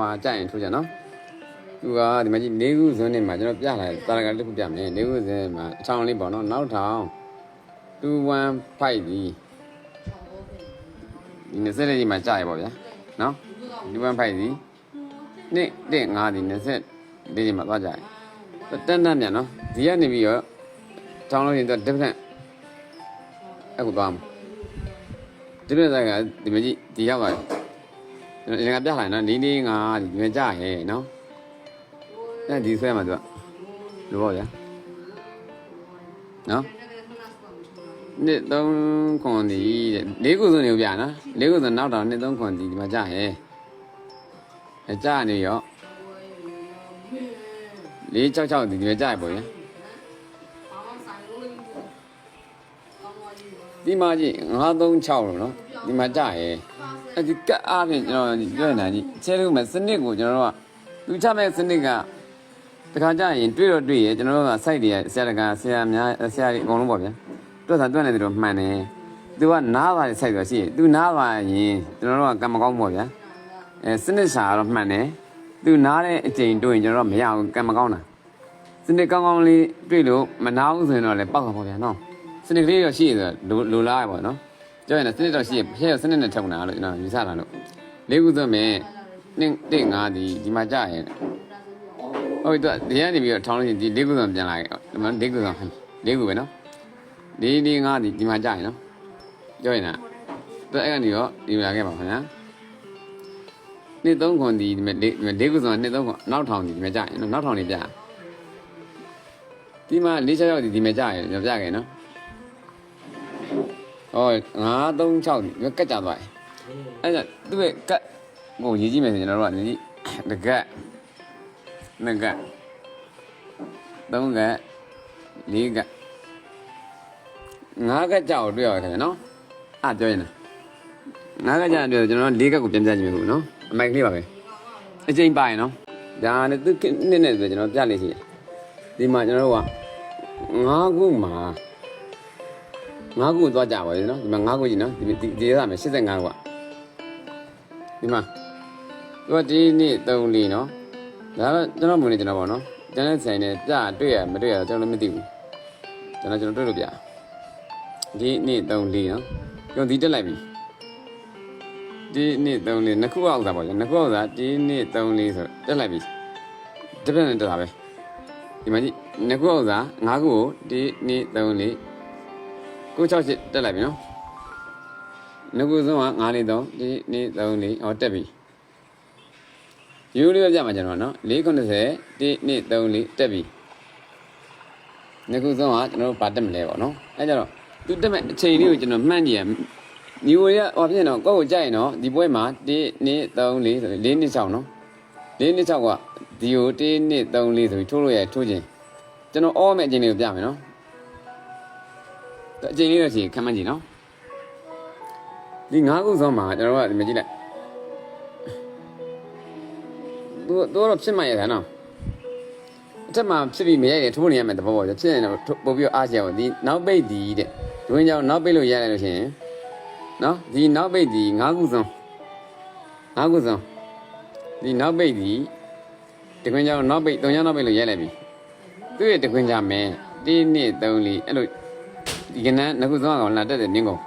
မှာကြရင်ထိုးကြနော်သူကဒီမှာကြည့်၄ခုဇွန်းနေမှာကျွန်တော်ပြလာတယ်တာရကတစ်ခုပြမယ်၄ခုဇွန်းမှာအချောင်းလေးပေါ့နော်နောက်ထောင်215ဒီဒီ20လေးကြီးမှာကြရပေါ့ဗျာနော်215ဒီနေ့တဲ့5ဒီ20လေးကြီးမှာသွားကြရင်တက်တက်မြန်နော်ဒီကနေပြီးတော့ထောင်းလို့ရင်တော့ different အခုသွားမှာဒီပြတဲ့ကဒီမကြီးဒီရောက် သွားတယ်ကျွန်တော်ငါပြလိုက်နော်၄၄၅ဒီမြင်ကြရဲ့နော်အဲဒီဆွဲမှာသူကလိုပါဗျာနော်နှစ်သုံးခွန်ဒီတဲ့လေးခုစုံနေပြနော်လေးခုစုံနောက်တော့နှစ်သုံးခွန်ဒီဒီမှာကြရဲ့အဲကြနေရောလေး၆၆ဒီဒီမှာကြရပေါ့ဗျာဒီမှာကြည့်936လို့နော်ဒီမှာကြရဲ့ အဲဒီကတ်အားဖြင့်ကျွန်တော်ပြောနေတာကြီးချဲလို့မဲ့စနစ်ကိုကျွန်တော်တို့ကလူချမဲ့စနစ်ကတခါကြရင်တွေ့တော့တွေ့ရကျွန်တော်တို့က site တွေဆရာတကဆရာများဆရာတွေအကုန်လုံးပေါ့ဗျာတွက်တာတွက်နေတယ်တော့မှန်တယ်သူကနားပါတဲ့ site ဆိုရှိရင်သူနားပါရင်ကျွန်တော်တို့ကကံမကောင်းပေါ့ဗျာအဲစနစ်စာကတော့မှန်တယ်သူနားတဲ့အချိန်တွေ့ရင်ကျွန်တော်တို့မရဘူးကံမကောင်းတာစနစ်ကောင်းကောင်းလေးတွေ့လို့မနာဘူးဆိုရင်တော့လည်းပောက်တာပေါ့ဗျာနော်စနစ်ကလေးတော့ရှိရဆိုလိုလိုလားပေါ့နော် ကြောက်ရင်စနစ်တော့ရှိရဖျက်စနစ်နဲ့ထုံတာလို့ကျွန်တော်ယူဆတာလို့လေးခုသွင်းမယ်နှစ်တစ်ငါးဒီဒီမှာကြာရင်ဟုတ်ပြီသူဒီကနေပြီးတော့ထောင်းလို့ရှိရင်ဒီလေးခုသွင်းပြန်လာခဲ့ဒီမှာလေးခုသွင်းလေးခုပဲနော်လေးလေးငါးဒီဒီမှာကြာရင်နော်ကြောက်ရင်လားသူအဲ့ကနေရောဒီမှာခဲ့ပါခင်ဗျာနှစ်သုံးခွန်ဒီဒီမှာလေးလေးခုသွင်းနှစ်သုံးခွန်နောက်ထောင်ဒီဒီမှာကြာရင်နောက်ထောင်နေပြဒီမှာလေးချက်ရောက်ဒီဒီမှာကြာရင်ပြပြခဲ့နော် ဟော936ဒီကတ်ကြသွားတယ်အဲ့ဒါသူ့ရဲ့ကတ်ကိုရေးကြည့်မယ်ဆိုရင်ကျွန်တော်တို့ကနေတကတ်နှစ်ကတ်သုံးကတ်လေးကတ်ငါးကတ်ကြောက်တွေ့ရတယ်ခင်ဗျနော်အားပြောရင်ငါးကတ်ကြောက်တွေ့ကျွန်တော်လေးကတ်ကိုပြန်ပြကြည့်မယ်ခုနော်အမိုက်ကလေးပါပဲအချိန်ပါရင်နော်ဒါနဲ့သူနှစ်နဲ့ဆိုကျွန်တော်ပြလေးရှိတယ်ဒီမှာကျွန်တော်တို့ကငါးခုမှာ ငါးခုသွားကြပါလေနော်ဒီမှာငါးခုကြီးနော်ဒီဒီဒီရမယ်85ခုကဒီမှာသူကဒီနေ့3လီနော်ဒါတော့ကျွန်တော်မနေကျွန်တော်ပေါ့နော်ကျွန်တော်ဆိုင်နေပြတွေ့ရမတွေ့ရကျွန်တော်လည်းမသိဘူးကျွန်တော်ကျွန်တော်တွေ့လို့ပြဒီနေ့3လီနော်ကျွန်တော်ဒီတက်လိုက်ပြီဒီနေ့3လီနှစ်ခုအောက်သားပေါ့ကျွန်တော်နှစ်ခုအောက်သားဒီနေ့3လီဆိုတက်လိုက်ပြီတစ်ပြက်နဲ့တက်တာပဲဒီမှာကြီးနှစ်ခုအောက်သားငါးခုကိုဒီနေ့3လီ 968တက်လိုက်ပြီနော်ငကုဆုံးက9လေး3ဒီနေ့3လေးဟောတက်ပြီယူလေးပြမှာကျွန်တော်နော်490ဒီနေ့3လေးတက်ပြီငကုဆုံးကကျွန်တော်ဗာတက်မလဲပေါ့နော်အဲကြတော့သူတက်မဲ့အချိန်လေးကိုကျွန်တော်မှန်းကြည့်ရညီဝရဟောဖြစ်တော့ကိုယ့်ကိုကြိုက်ရင်နော်ဒီပွဲမှာဒီနေ့3လေးဆို4နှစ်6နော်4နှစ်6ကဒီကို1နှစ်3လေးဆိုပြီးထိုးလို့ရထိုးခြင်းကျွန်တော်အော်မဲ့အချိန်လေးကိုပြမယ်နော် အချိန်လေးတော့ရှိခံမှန်းကြည့်နော်ဒီ၅ခုဆုံးမှာကျွန်တော်ကဒီမကြည့်လိုက်သူတို့တော့ဖြစ်မှရတာနော်အထက်မှာဖြစ်ပြီးမရရင်ထိုးနေရမယ်တဘောပေါ့ဖြစ်ရင်တော့ပို့ပြီးအားချအောင်ဒီနောက်ပိတ်ဒီတဲ့ဒီဝင်ကြောင်နောက်ပိတ်လို့ရရလို့ရှိရင်နော်ဒီနောက်ပိတ်ဒီ၅ခုဆုံး၅ခုဆုံးဒီနောက်ပိတ်ဒီဒီဝင်ကြောင်နောက်ပိတ်၃ကြောင်နောက်ပိတ်လို့ရလိုက်ပြီသူ့ရဲ့တခွင်ကြမယ်1 2 3 4အဲ့လို ဒီကနန်းငခုသွားကောင်လာတက်တယ်နင်းကုန်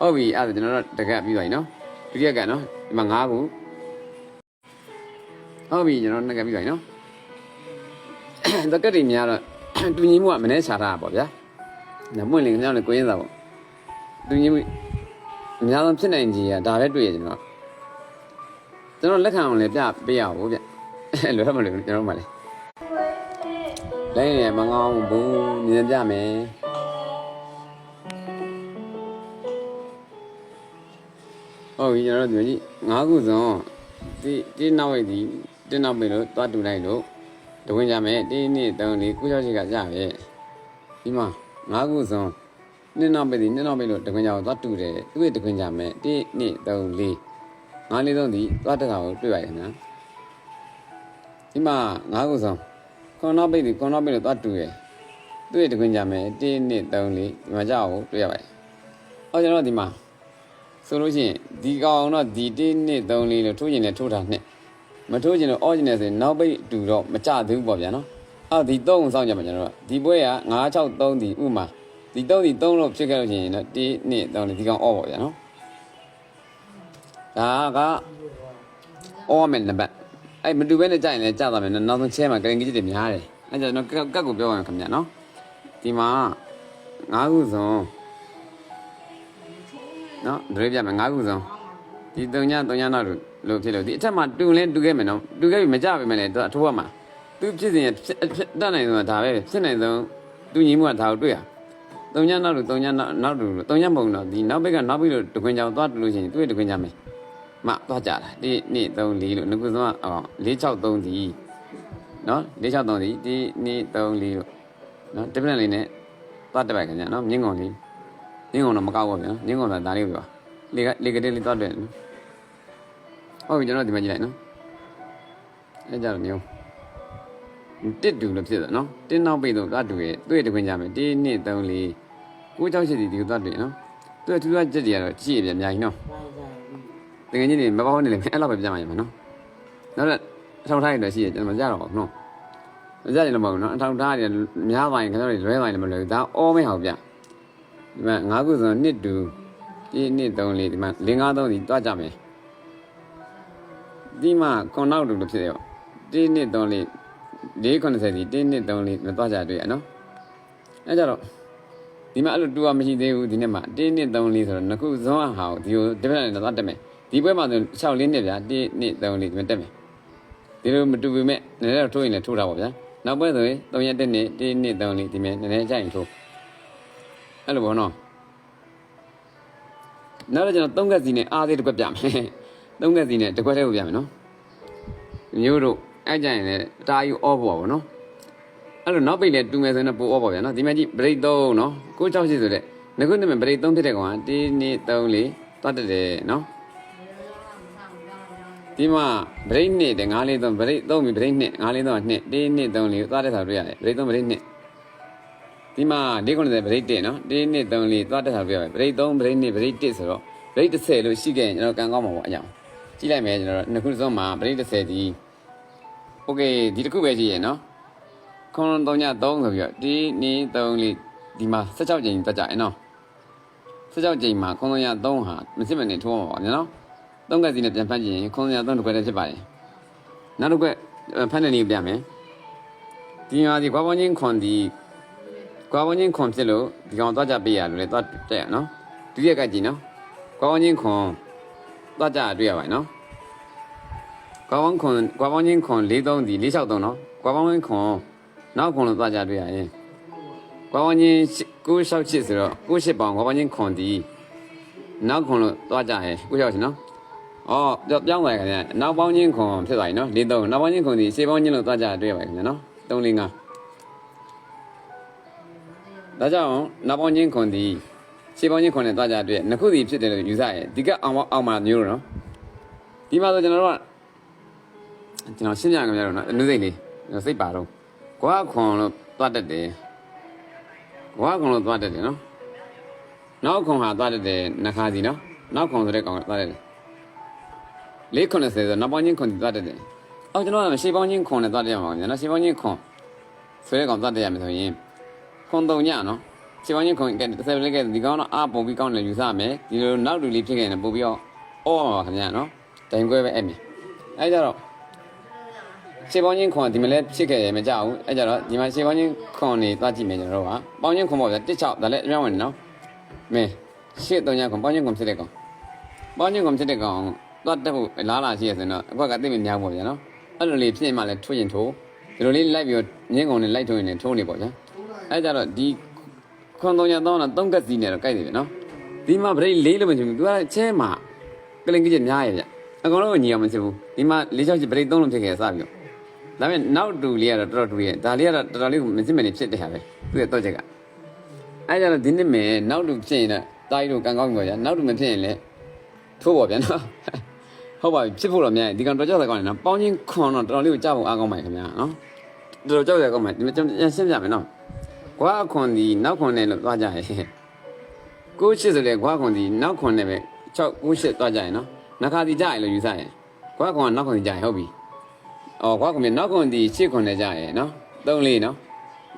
ဟုတ်ပြီအဲ့ဒါကျွန်တော်တို့တကက်ပြီးသွားပြီနော်ဒုတိယကနော်ဒီမှာ၅ခုဟုတ်ပြီကျွန်တော်တကက်ပြီးသွားပြီနော်တကက်တွေများတော့တူညီမှုကမနှဲချာတာပေါ့ဗျာညမွင့်လင်ကြောင်းလည်းကိုရင်းစားပေါ့တူညီမှုအများဆုံးဖြစ်နိုင်ကြီးကဒါပဲတွေ့ရကျွန်တော်ကျွန်တော်လက်ခံအောင်လည်းပြပေးရအောင်ဗျလွယ်မလို့ကျွန်တော်မှလည်းလဲရမငောင်းဘူးမြင်ပြမယ် ဟုတ်ပြီကျွန်တော်တို့ဒီငါးခုစုံဒီဒီနောက်ဝိတ်ဒီတင်းနောက်ပြီလို့တွားတူလိုက်လို့တဝင်ကြမယ်တင်းနှစ်သုံးလေးကုချောရှိကကြပဲဒီမှာငါးခုစုံနှစ်နောက်ပြီဒီနှစ်နောက်ပြီလို့တဝင်ကြအောင်တွားတူတယ်သူ့ရဲ့တဝင်ကြမယ်တင်းနှစ်သုံးလေးငါးလေးသုံးဒီတွားတက်တာကိုတွေ့ရရင်နော်ဒီမှာငါးခုစုံခွန်နောက်ပြီဒီခွန်နောက်ပြီလို့တွားတူတယ်သူ့ရဲ့တဝင်ကြမယ်တင်းနှစ်သုံးလေးဒီမှာကြောက်ကိုတွေ့ရပါတယ်ဟောကျွန်တော်ဒီမှာ ဆိုလို့ရှိရင်ဒီကောင်တော့ဒီ1နှစ်3လေးလို့ထိုးရင်လည်းထိုးတာနှစ်မထိုးချင်လို့အော်ချင်တယ်ဆိုရင်နောက်ပိတ်တူတော့မကြသေးဘူးပေါ့ဗျာနော်အော်ဒီ3ကိုစောင့်ကြမှာကျွန်တော်တို့ဒီပွဲက963ဒီဥမာဒီ3ဒီ3လို့ဖြစ်ခဲ့လို့ရှိရင်တော့ဒီနှစ်3ဒီကောင်အော်ပေါ့ဗျာနော်ဒါကအော်မယ်နံပါတ်အဲ့မတူဘဲနဲ့ကြရင်လည်းကြသွားမယ်နော်နောက်ဆုံးချဲမှာကရင်ကြီးတွေများတယ်အဲ့ကြောင့်ကျွန်တော်ကတ်ကိုပြောရမယ်ခင်ဗျာနော်ဒီမှာ9ခုစုံ နော်ဒရေပြမယ်9ခုစုံဒီတုံညတုံညနောက်လို့လို့ဖြစ်လို့ဒီအထက်မှာတူလဲတူခဲ့မယ်နော်တူခဲ့ပြီမကြပါမယ်လေသူအထိုးရမှာသူဖြစ်စဉ်ဖြစ်ဖြစ်တတ်နိုင်ဆုံးကဒါပဲဖြစ်နိုင်ဆုံးတူညီမှုကဒါကိုတွေ့ရတုံညနောက်လို့တုံညနောက်နောက်တူလို့တုံညမဟုတ်တော့ဒီနောက်ဘက်ကနောက်ပြီးတော့တခွင်ကြောင်သွားတူလို့ရှိရင်သူ့ရဲ့တခွင်ကြမယ်မသွားကြတာဒီနေ့3 4လို့ငကုဆုံးကအော်463ဒီနော်463ဒီဒီနေ့3 4လို့နော်တစ်ပြက်လေးနဲ့သွားတက်ပါခင်ဗျာနော်မြင်းကုန်လေး မြင်းကုန်တော့မကောက်ဘူးဗျာမြင်းကုန်တော့ဒါလေးပြောလေကလေကလေးလေးသွားတယ်နော်ဟုတ်ပြီကျွန်တော်ဒီမှာကြည့်လိုက်နော်အဲကြတော့မျိုးတစ်တူလို့ဖြစ်တယ်နော်တင်းနောက်ပိတ်တော့ကတူရဲ့တွေ့တခွင်ကြမယ်1 2 3 4 9 6 8ဒီဒီကိုသွားတွေ့နော်သူကသူကကြက်တွေကတော့ကြည့်ရပြန်အများကြီးနော်တကယ်ကြီးနေမပေါင်းနေလေအဲ့လောက်ပဲပြန်မှရမှာနော်နောက်တော့အထောက်ထားရတော့ရှိရကျွန်တော်မကြတော့ဘူးနော်မကြရင်တော့မဟုတ်ဘူးနော်အထောက်ထားရများပါရင်ခင်ဗျားတို့လွဲသွားရင်လည်းမလွယ်ဘူးဒါအောမဲဟောက်ပြ ဒီမှာ၅ခုဆိုနှစ်တူ1 2 3 4ဒီမှာ5 5 3ဒီတွားကြမယ်ဒီမှာကွန်နောက်တူလို့ဖြစ်တယ်ပေါ့တင်းနှစ်3လေး490ဒီတင်းနှစ်3လေးမသွားကြတွေ့ရနော်အဲကြတော့ဒီမှာအဲ့လိုတူကမရှိသေးဘူးဒီနေ့မှာတင်းနှစ်3လေးဆိုတော့နှစ်ခုဇွန်းအဟာကိုဒီကိုတစ်ဖက်နဲ့သွားတက်မယ်ဒီပွဲမှာဆို6လေးနှစ်ဗျာတင်းနှစ်3လေးဒီမှာတက်မယ်ဒီလိုမတူပေမဲ့နည်းနည်းတော့ထိုးရင်လည်းထိုးတာပေါ့ဗျာနောက်ပွဲဆိုရင်3ရက်တက်နေတင်းနှစ်3လေးဒီမှာနည်းနည်းကြိုက်ရင်ထိုး အဲ့လိုပေါ့နော်နောက်တော့ကျွန်တော်3ကက်စီနဲ့အားသေးတစ်ခွက်ပြမယ်3ကက်စီနဲ့တစ်ခွက်တည်းကိုပြမယ်နော်မျိုးတို့အဲ့ကြရင်လည်းအတားယူအော့ပေါ့ဗောနော်အဲ့လိုနောက်ပိတ်လေတူမယ်ဆိုရင်တော့ပိုအော့ပေါ့ဗျာနော်ဒီမှာကြည့်ဘရိတ်3နော်668ဆိုတဲ့ငခုနှစ်မှာဘရိတ်3ဖြစ်တဲ့ကောင်က1 2 3 4သွားတက်တယ်နော်ဒီမှာဘရိတ်2တဲ့9လေး3ဘရိတ်3ပြီဘရိတ်2 9လေး3 2 1 2 3 4သွားတဲ့ဆောင်တွေ့ရတယ်ဘရိတ်3ဘရိတ်2 ဒီမှာ90ဗရိတ်1နော်1 2 3 4သွားတက်တာပြောမယ်ဗရိတ်3ဗရိတ်2ဗရိတ်1ဆိုတော့ဗရိတ်30လို့ရှိခဲ့ရင်ကျွန်တော်ကံကောင်းမှာပေါ့အကြောင်းကြည့်လိုက်မယ်ကျွန်တော်နှစ်ခုစုံမှာဗရိတ်30ဒီ okay ဒီတစ်ခုပဲရှိရနော်ခွန်3ည3ဆိုပြီးတော့1 2 3 4ဒီမှာ16ကြိမ်တက်ကြရင်နော်16ကြိမ်မှာခွန်3ည3ဟာမစစ်မနေထိုးမှာပေါ့နော်သုံးကက်စီနဲ့ပြန်ဖတ်ကြည့်ရင်ခွန်3ည3တစ်ခွက်တည်းဖြစ်ပါတယ်နောက်တစ်ခွက်ဖတ်တဲ့နည်းကိုပြမယ်ဒီမှာဒီခွာပေါင်းချင်းခွန်ဒီ ကွာဝင်းချင်းခွန်ဖြစ်လို့ဒီကောင်သွားကြပေးရလို့လေသွားတက်ရနော်ဒုတိယကကြည့်နော်ကွာဝင်းချင်းခွန်သွားကြတွေ့ရပါနော်ကွာဝင်းခွန်ကွာဝင်းချင်းခွန်၄၃ဒီ၄၆၃နော်ကွာဝင်းခွန်နောက်ခွန်လို့သွားကြတွေ့ရရင်ကွာဝင်းချင်းကိုရှောက်ချစ်ဆိုတော့ကိုရှစ်ပေါင်ကွာဝင်းချင်းခွန်ဒီနောက်ခွန်လို့သွားကြရင်ကိုရှောက်ချစ်နော်အော်ပြောင်းသွားခင်ဗျာနောက်ပေါင်းချင်းခွန်ဖြစ်သွားပြီနော်၄၃နောက်ပေါင်းချင်းခွန်ဒီရှေ့ပေါင်းချင်းလို့သွားကြတွေ့ရပါခင်ဗျာနော်၃၄၅ ဒါကြောင့်နောက်ပေါင်းချင်းခွန်သည်ခြေပေါင်းချင်းခွန်နဲ့တွားကြအတွက်နှစ်ခုစီဖြစ်တယ်လို့ယူဆရတယ်ဒီကအောင်အောင်မှာမျိုးနော်ဒီမှာဆိုကျွန်တော်တို့ကကျွန်တော်ရှင်းပြခင်ဗျားတို့နော်အနုစိတ်လေးစိတ်ပါတော့ကိုကခွန်လို့တွားတတ်တယ်ကိုကခွန်လို့တွားတတ်တယ်နော်နောက်ခွန်ဟာတွားတတ်တယ်နှစ်ခါစီနော်နောက်ခွန်ဆိုတဲ့ကောင်ကတွားတတ်တယ်လေးခွန်နဲ့ဆိုတော့နောက်ပေါင်းချင်းခွန်တွားတတ်တယ်အော်ကျွန်တော်ကရှေးပေါင်းချင်းခွန်နဲ့တွားတတ်ရမှာပါဗျာနော်ရှေးပေါင်းချင်းခွန်ဆိုတဲ့ကောင်တွားတတ်ရမှာဆိုရင် ခွန်တုံညနော်ရှေးပေါင်းချင်းခွန်ကတစ်ဆယ်လေးကဒီကောင်တော့အာပုံပြီးကောင်းတယ်ယူဆမယ်ဒီလိုနောက်တူလေးဖြစ်ခဲ့ရင်ပို့ပြီးတော့အော်ပါခင်ဗျာနော်တိုင်ခွဲပဲအဲ့မြင်အဲ့ကြတော့ရှေ့ပေါင်းချင်းခွန်ဒီမလဲဖြစ်ခဲ့ရမကြဘူးအဲကြတော့ဒီမှာရှေ့ပေါင်းချင်းခွန်နေသွားကြည့်မယ်ကျွန်တော်တို့ကပေါင်းချင်းခွန်ပေါ့ဗျာ16ဒါလည်းအများဝင်နော်မင်းရှေ့3ညခွန်ပေါင်းချင်းခွန်ဖြစ်တဲ့ကောင်ပေါင်းချင်းခွန်ဖြစ်တဲ့ကောင်သွားတက်ဖို့လားလာရှိရဆိုတော့အကွက်ကသိမများပေါ့ဗျာနော်အဲ့လိုလေးဖြစ်မှလည်းထွင်ရင်ထိုးဒီလိုလေးလိုက်ပြီးတော့ညင်းကုန်နဲ့လိုက်ထွင်ရင်ထိုးနေပေါ့ဗျာ အဲကြတော့ဒီခွန်3ည3တော့3ကက်စီနေတော့ကြိုက်တယ်ဗျာနော်ဒီမှာဗရိတ်လေးလို့မဖြစ်ဘူး तू ကချဲမှာကလင်ကြီးများရဲ့ဗျအကောင်လုံးညီအောင်မဖြစ်ဘူးဒီမှာ၄6ချဗရိတ်3လုံးဖြစ်ခဲ့စပြီးတော့ဒါပေမဲ့နောက်တူလေးကတော့တော်တော်တူရဲ့ဒါလေးကတော့တော်တော်လေးမစစ်မနေဖြစ်တဲ့ဟာပဲသူ့ရဲ့တော့ချက်ကအဲကြတော့ဒီနေ့မယ်နောက်တူဖြစ်ရင်တော့တာကြီးတို့ကန်ကောင်းပြီပေါ့ဗျာနောက်တူမဖြစ်ရင်လည်းထိုးပေါ့ဗျာနော်ဟုတ်ပါပြီဖြစ်ဖို့တော့မြန်ဒီကောင်တော်ကြောက်တဲ့ကောင်နော်ပေါင်းချင်းခွန်တော့တော်တော်လေးကိုကြောက်ဖို့အားကောင်းပါခင်ဗျာနော်တော်တော်ကြောက်ရကောင်းပါဒီမှာကျွန်တော်ရှင်းပြမယ်နော် ကွာခွန်ဒီနောက်ခွန်နဲ့လို့သွားကြရဲ့ကိုရှစ်ဆိုလေကွာခွန်ဒီနောက်ခွန်နဲ့ပဲ6 9 8သွားကြရင်နော်နှခါဒီကြရင်လို့ယူဆရင်ကွာခွန်ကနောက်ခွန်ဒီကြရင်ဟုတ်ပြီအော်ခွာခွန်မြေနောက်ခွန်ဒီရှေ့ခွန်နဲ့ကြရယ်နော်3လေးနော်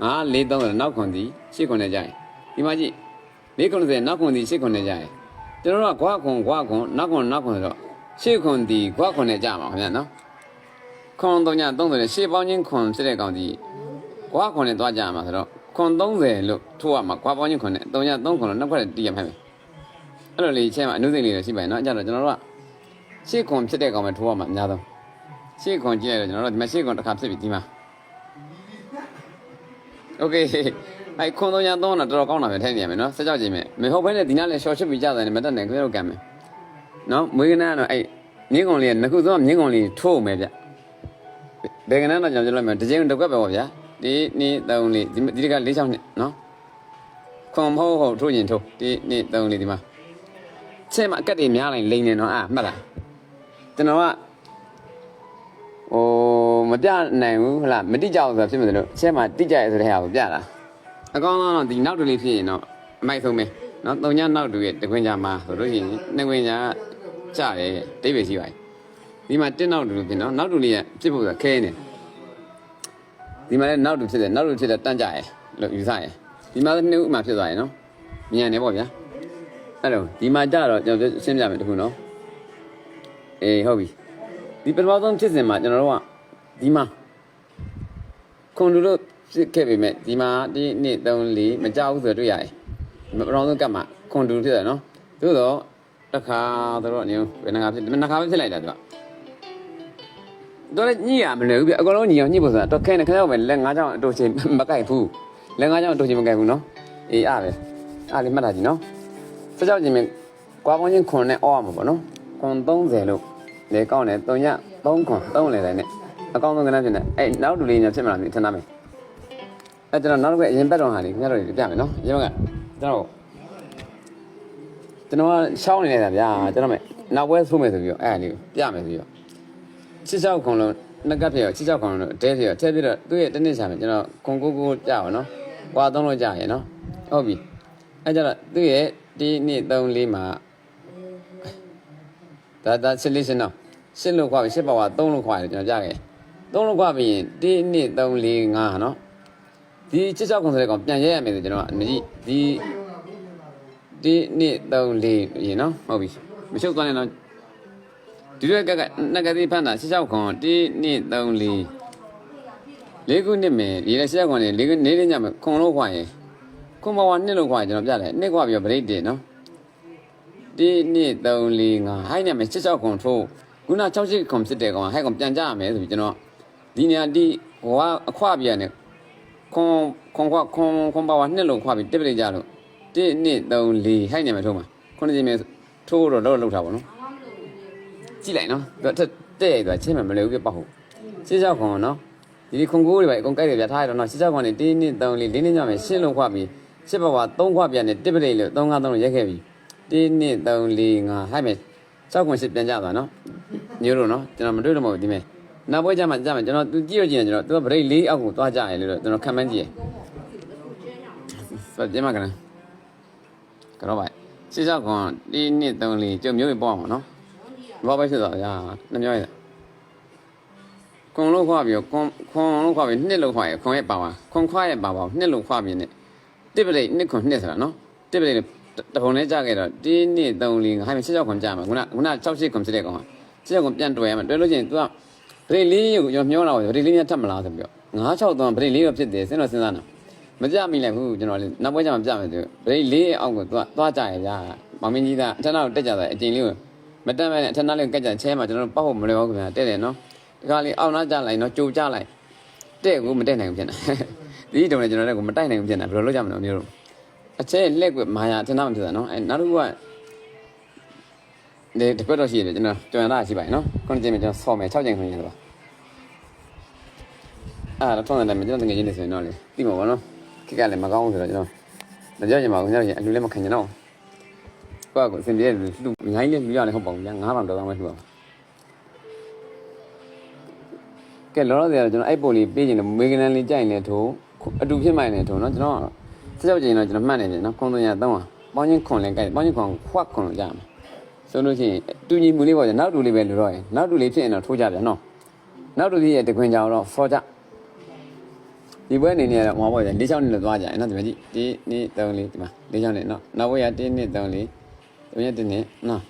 ငါ4 3ဆိုနောက်ခွန်ဒီရှေ့ခွန်နဲ့ကြရယ်ဒီမှာကြည့်4ခွန်30နောက်ခွန်ဒီရှေ့ခွန်နဲ့ကြရယ်ကျွန်တော်တို့ကခွာခွန်ခွာခွန်နောက်ခွန်နောက်ခွန်ဆိုတော့ရှေ့ခွန်ဒီခွာခွန်နဲ့ကြမှာခင်ဗျာနော်ခွန်3ည3ဆိုရင်ရှေ့ပေါင်းချင်းခွန်ဖြစ်တဲ့ကောင်ဒီခွာခွန်နဲ့သွားကြမှာဆိုတော့ ခွန်30လို့ထိုးရမှာခွာပေါင်းချင်းခွန်နဲ့3ည3ခွန်လို့နောက်ခွက်တည်ရမှာပဲအဲ့လိုလေးချင်းမှာအနုစိတ်လေးတွေရှိပါရဲ့နော်အဲ့ကြတော့ကျွန်တော်တို့ကရှေ့ခွန်ဖြစ်တဲ့ကောင်ပဲထိုးရမှာအများဆုံး ရှေ့ခွန်ကြည့်လိုက်တော့ကျွန်တော်တို့ဒီမှာရှေ့ခွန်တစ်ခါဖြစ်ပြီဒီမှာโอเคအဲ့ခွန်တော့ညာတော့တော့တော်တော်ကောင်းတာပဲထိုင်နေရမယ်နော်စကြောက်ကြည့်မယ်မဟုတ်ဘဲနဲ့ဒီနားလဲရှော့ချစ်ပြီးကြတယ်မတက်နိုင်ခွဲတော့ကံမယ်နော်မွေးကနန်းကတော့အဲ့မြင်းကုန်လေးကနှစ်ခုသုံးမြင်းကုန်လေးထိုးမယ်ဗျဘယ်ကနန်းတော့ကျွန်တော်ပြောလိုက်မယ်တစ်ချိန်တစ်ကွက်ပဲပေါ့ဗျာ ဒီနေ့သုံးလေးဒီဒီက၄၆နှစ်နော်ခွန်မဟုတ်ဟုတ်ထိုးရင်ထိုးဒီနေ့သုံးလေးဒီမှာချက်မှာအကက်တွေများလိုက်လိမ့်နေနော်အာမှတ်လားကျွန်တော်ကဟိုမပြနိုင်ဘူးဟလားမတိကြအောင်ဆိုတာဖြစ်မယ်လို့ချက်မှာတိကြရဲဆိုတဲ့ဟာကိုပြတာအကောင်းဆုံးတော့ဒီနောက်တူလေးဖြစ်ရင်တော့အမိုက်ဆုံးပဲနော်တုံညနောက်တူရဲ့တခွင်ကြမှာဆိုလို့ရှိရင်နှစ်ခွင်ကြကြတယ်တိတ်ပဲရှိပါတယ်ဒီမှာတင်းနောက်တူလို့ဖြစ်နော်နောက်တူလေးကဖြစ်ဖို့ဆိုတာခဲနေတယ် ဒီမှာလည်းနောက်တူဖြစ်တယ်နောက်တူဖြစ်တယ်တန့်ကြရဲလို့ယူဆရဲဒီမှာလည်းနှစ်ဦးမှဖြစ်သွားရယ်နော်မြန်နေပေါ့ဗျာအဲ့တော့ဒီမှာကြတော့ကျွန်တော်ရှင်းပြမယ်တခုနော်အေးဟုတ်ပြီဒီပထမဆုံးဖြစ်စဉ်မှာကျွန်တော်တို့ကဒီမှာခွန်လူလို့ဖြစ်ခဲ့ပေမဲ့ဒီမှာဒီနှစ်3 4မကြောက်ဘူးဆိုတွေ့ရတယ်ပထမဆုံးကတ်မှာခွန်လူဖြစ်တယ်နော်သို့တော့တစ်ခါတော့အနည်းဘယ်နှခါဖြစ်နှစ်ခါပဲဖြစ်လိုက်တာသူက တော့ညှိရမလဲဘူးပြအကောင်လုံးညှိအောင်ညှိဖို့ဆိုတာတော့ခဲနေခဏတော့ပဲလက်၅ချောင်းအတူချင်းမကိုက်ဘူးလက်၅ချောင်းအတူချင်းမကိုက်ဘူးနော်အေးအားပဲအားလေးမှတ်တာကြီးနော်စကြောက်ချင်းမြကွာပေါင်းချင်းခွန်နဲ့အောက်ရမှာပေါ့နော်ခွန်30လို့လေကောင်းတယ်3ည3ခွန်3လေတိုင်းနဲ့အကောင်းဆုံးကဏ္ဍဖြစ်နေအဲ့နောက်တူလေးညဖြစ်မလားမြင်ထင်တာမယ်အဲ့ကျွန်တော်နောက်တစ်ခါအရင်ဘက်တော်ဟာလေးခင်ဗျားတို့ပြမယ်နော်ရေမကကျွန်တော်ကျွန်တော်ကရှောင်းနေနေတာဗျာကျွန်တော်မဲ့နောက်ပွဲဆိုးမယ်ဆိုပြီးတော့အဲ့ဒါလေးပြမယ်ဆိုပြီးတော့ ချစ်ချောက်ခွန်လုံးနှစ်ကပ်ပြရောချစ်ချောက်ခွန်လုံးအတဲပြရောထဲပြတော့သူ့ရဲ့တနစ်ချာမယ်ကျွန်တော်ခွန်ကိုကိုကြအောင်နော်ကွာသုံးလို့ကြရင်နော်ဟုတ်ပြီအဲ့ကြတော့သူ့ရဲ့ဒီနေ့3လေးမှာဒါဒါရှင်းလေးရှင်းတော့ရှင်းလို့ခွာပြီရှင်းပါဝါ3လို့ခွာတယ်ကျွန်တော်ကြားခဲ့3လို့ခွာပြီးရင်1 2 3 4 5နော်ဒီချစ်ချောက်ကွန်ဆိုတဲ့ကောင်ပြန်ရဲရမယ်ဆိုကျွန်တော်ကအမြည်ဒီ1 2 3 4ရေနော်ဟုတ်ပြီမရှုပ်သွားနဲ့တော့ ဒီရက်ကကနဂတိဖန်တာချစ်ချောက်ကွန်1 2 3 4လေးခုနှစ်မယ်ဒီလည်းရှစ်ကွန်နေလေးခုနေလေးညမယ်ခွန်လို့ခွာရင်ခွန်ပါဝါနှစ်လို့ခွာရင်ကျွန်တော်ပြတယ်နှစ်ခွာပြီးတော့ဗရိတ်တင်နော်1 2 3 4 5ဟိုင်းနေမယ်66ခွန်ထိုးခုန68ခွန်ဖြစ်တဲ့ကောင်ဟဲ့ကောင်ပြန်ကြရမယ်ဆိုပြီးကျွန်တော်ဒီနေရာဒီဟိုကအခွပြန်နေခွန်ခွန်ခွခွန်ခွန်ပါဝါနှစ်လုံးခွပြီးတစ်ပလိကြလို့1 2 3 4ဟိုင်းနေမယ်ထိုးမှာခုနှစ်ချိန်မယ်ထိုးတော့တော့လောက်တာပေါ့နော် ကြည့်လိုက်နော်သူတက်တဲ့ရိုက်သွားချင်းမမလဲဘူးပြပေါ့ဟုတ်66ခွန်နော်ဒီခွန်ကိုးတွေပဲအကုန်ကြိုက်တယ်ဗျာထားရတော့နော်66ခွန်နေ1 2 3 4လေးနေညမယ်ရှင်းလုံးခွပြီးရှစ်ပါဝါ3ခွပြန်နေတစ်ပလိလို့3 5 3လို့ရက်ခဲ့ပြီ1 2 3 4 5ဟဲ့မယ်6ခွန်8ပြန်ကြသွားနော်ညို့လို့နော်ကျွန်တော်မတွေ့တော့မဟုတ်ဒီမဲ့နောက်ပွဲကြမှာကြမှာကျွန်တော်သူကြည့်ရကြည့်ရင်ကျွန်တော်သူကဗရိတ်၄အောက်ကိုသွားကြရလို့ကျွန်တော်ခံမှန်းကြည့်ရဆိုကြမှာကနကတော့ပါရှင်း6ခွန်1 2 3 4ကျုပ်မျိုးပေါ့အောင်နော် ဘာပဲဖြစ်သွားရာနှမျိုးရခွန်လို့ခွာပြီးခွန်ခွန်လို့ခွာပြီးနှစ်လို့ခွာရခွန်ရဲ့ပါပါခွန်ခွာရဲ့ပါပါနှစ်လို့ခွာပြီးနဲ့တစ်ပလိတ်နှစ်ခွန်နှစ်ဆိုတာနော်တစ်ပလိတ်တပုံနဲ့ကြခဲ့တော့1 2 3 4 5ဟိုင်း6ခွန်ကြမှာခုနခုန6 8ခွန်ဖြစ်တဲ့ကောင်က6ခွန်ပြန်တွယ်ရမှာတွယ်လို့ချင်း तू ကဗရိတ်လေးကိုကျွန်တော်မျောလာပါဗရိတ်လေးများထပ်မလားဆိုပြီးတော့9 6 3ဗရိတ်လေးရောဖြစ်တယ်စဉ်းတော့စဉ်းစားနေမကြမိလိုက်ဘူးကျွန်တော်လည်းနောက်ပွဲကျမှပြမယ်သူဗရိတ်လေးအောက်ကို तू သွားကြရဗျာမောင်မင်းကြီးကအထက်နောက်တက်ကြတယ်အကျင်လေးကို မတက်မဲ့နဲ့အထက်နောက်လေးကိုကက်ကြချဲမှာကျွန်တော်ပတ်ဖို့မလွယ်ဘူးခင်ဗျာတဲ့တယ်နော်ဒီကလေးအောက်နားကြလိုက်နော်ကြိုကြလိုက်တဲ့ကိုမတက်နိုင်ဘူးဖြစ်နေဒီတုံးနဲ့ကျွန်တော်လည်းကိုမတိုက်နိုင်ဘူးဖြစ်နေဘယ်လိုလုပ်ကြမလဲမျိုးတို့အကျဲလက်ကွမာယာထင်တာမထင်တာနော်အဲနောက်တစ်ခုကဒီတစ်ခွက်တော့ရှိတယ်ကျွန်တော်ကြွန်တာရှိပါတယ်နော်ခုနကကျွန်တော်ဆော်မယ်6ချိန်ခွင့်ရတော့အဲ့တော့ထုံးတယ်ကျွန်တော်တကယ်ချင်းနေဆိုရင်တော့လေတိမှာပါနော်ခိကလည်းမကောင်းဘူးဆိုတော့ကျွန်တော်မကြောက်ကြပါဘူးညရင်အလူလည်းမခံချင်တော့ ကိုယ့်ကိုစင်ပြေလူလူအများကြီးလည်းလူရတယ်ဟုတ်ပါဘူးညာ9000တောင်းပဲလှူပါကဲလောလောဆယ်ကတော့ကျွန်တော်အဲ့ပို့လေးပေးခြင်းလည်းမေဂနန်လေးကြိုက်ရင်လည်းထိုးအတူဖြစ်မှရင်လည်းထိုးနော်ကျွန်တော်ဆက်ကြောက်ကြရင်တော့ကျွန်တော်မှတ်နေတယ်နော်ခွန်သွင်းရ300ပေါင်းချင်းခွန်လည်းကြိုက်ပေါင်းချင်းခွန်ခွတ်ခွန်လို့ကြမှာဆိုလို့ရှိရင်တူညီမှုလေးပေါ့ဗျနောက်တူလေးပဲလိုတော့ရင်နောက်တူလေးဖြစ်ရင်တော့ထိုးကြပြန်နော်နောက်တစ်ပြည့်ရဲ့တခွင်ကြောင်တော့ for ကြဒီဘွဲအနေနဲ့တော့ဟောပေါ့ကြာ၄ချောင်းနဲ့သွားကြရင်နော်ဒီမှာကြည့်ဒီနေ့3လေးဒီမှာ၄ချောင်းနဲ့နော်နောက်ဘွဲက1နှစ်3လေး 3ရက်1နှစ်နော်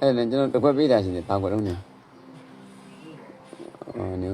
အဲ့ဒါနဲ့ကျွန်တော်တစ်ခွက်ပေးတာရှိတယ်ဘာကွက်လုံးနေအော်နေ